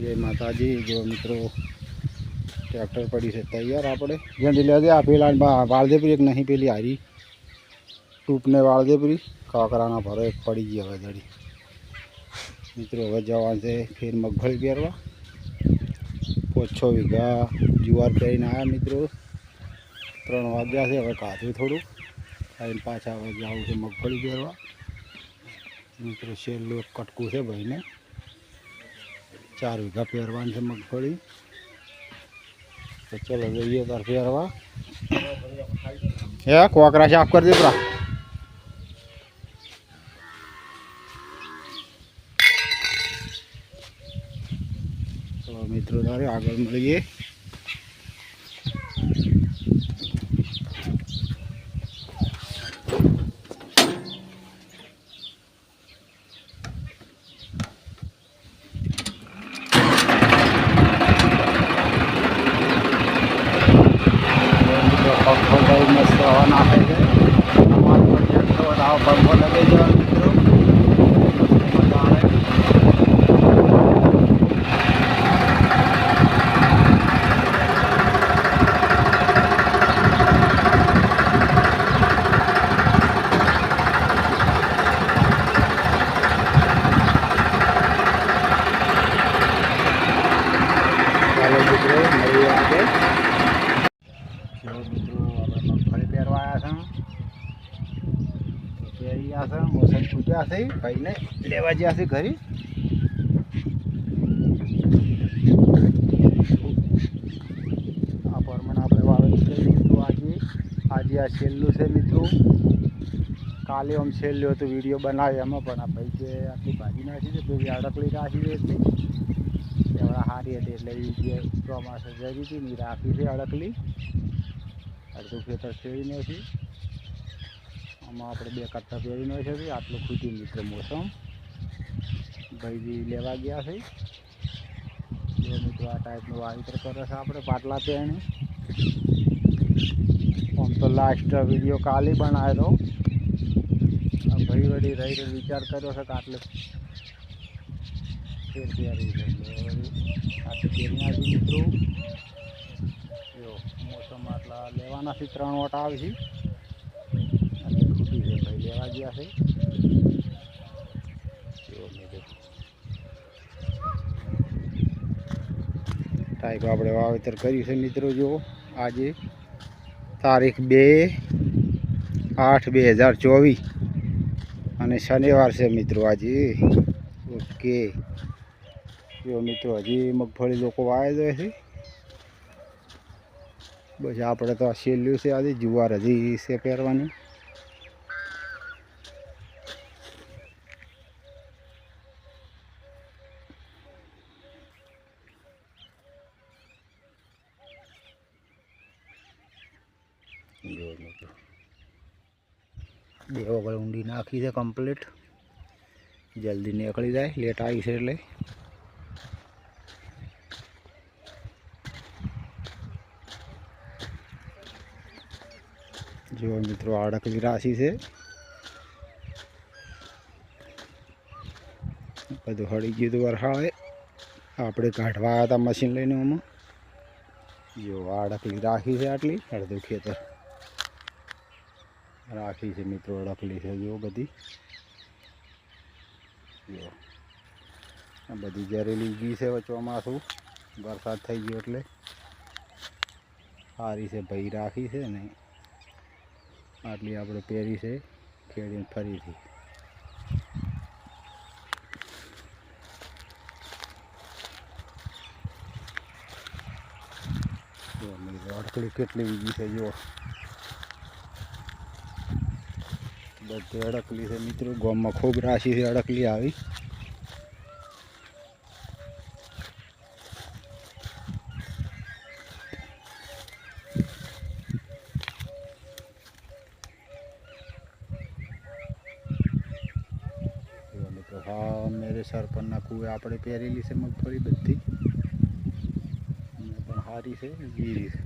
જય માતાજી જો મિત્રો, ટ્રેક્ટર પડી છે. તૈયાર આપણે. જ્યાં દિલ્હી આ વાળદેપુરી એક નહીં, પેલી હારી. ટૂપને વાળદેપુરી કાકરાના ભરો એક પડી ગઈ હવે દડી. મિત્રો, હવે જવા છે ફેર મગફળી પહેરવા. પાંચ છ વીઘા જુવાર પહેરીને આવ્યા મિત્રો. ત્રણ વાગ્યા છે, હવે કાધું થોડું. ખાઈને પાછા હવે જવું છે મગફળી પહેરવા. મિત્રો, છેલ્લું એક કટકું છે ભાઈને. ચાર વીઘા પહેરવાની છે મગફળી. તો ચલો જઈએ તાર પહેરવા. હે, કોકરા સાફ કરી દે પરા મિત્રો, તારે આગળ મળીએ મિત્રો પંખો બહુ મસ્ત હવા નાખે છે અમારો પ્રોજેક્ટ તો આવો પંખો લગાવી દેવાનો મિત્રો મજા આવે ચાલો મિત્રો મળીએ આગળ જો મિત્રો આપણે મગફળી પહેરવા આવ્યા છે પહેરી છે મોસમ પૂજ્યા છે, ભાઈને લેવા ગયા છે ઘરે. આ પ્રમાણે આપણે વાવેતર કરી તો આજે. આજે આ છેલ્લું છે મિત્રો. કાલે આમ છેલ્લું હતું વીડિયો બનાવ્યો એમાં, પણ આ ભાઈ જે આટલી ભાજી નાખી છે પેલી અડકલી રાખી હતી એવડા સારી હતી એટલે એ જે ચોમાસે જરી હતી ને રાખી છે અડકલી. અડધું ખેતર છેડી છે આમાં આપણે બે કટ્ટા ફેરીને છે બી આટલું ખૂટી મિત્ર મોસમ ભાઈ લેવા ગયા છે. જો મિત્રો આ ટાઈપનું વાવેતર કરે છે આપણે પાટલા પહેરણી આમ તો લાસ્ટ વીડિયો કાલે આ ભાઈ વળી રહી રહી વિચાર કર્યો છે કે આટલે ફેર પહેરી છે. આટલી ફેરી નાખી મિત્રો. મોસમ આટલા લેવાના છે, ત્રણ વોટ આવી છે. ભાઈ લેવા ગયા છે ટાઈપ આપણે વાવેતર કર્યું છે મિત્રો જો આજે તારીખ બે આઠ બે હજાર ચોવીસ અને શનિવાર છે મિત્રો આજે. ઓકે. જો મિત્રો હજી મગફળી લોકો વાવે છે. બસ, આપણે તો આ છેલ્લું છે આજે, જુવાર હજી છે પહેરવાની. જો મિત્રો બે વગર ઊંડી નાખી છે કમ્પ્લીટ જલ્દી નીકળી જાય લેટ આવી છે એટલે. જો મિત્રો, આડકલી રાશિ છે. બધું હળી ગયું હતું વરસાળે આપણે કાઢવા આવ્યા હતા મશીન લઈને આમાં. જો આડકલી રાખી છે આટલી, અડધું ખેતર. રાખી છે મિત્રો અડકલી છે જો બધી. જો. આ બધી જરેલી ઉગી છે ચોમાસું. વરસાદ થઈ ગયો એટલે. સારી છે ભાઈ રાખી છે ને. આટલી આપણે પહેરી છે, ખેડીને ફરીથી. અડકલી કેટલી ઉગી છે, જો. બધી અડકલી છે મિત્રો. ગામમાં ખૂબ રાશી છે અડકલી આવી. હા, મેરે સરપંચના કુએ આપણે પહેરેલી છે મગફળી બધી. પણ સારી છે ગીરી છે.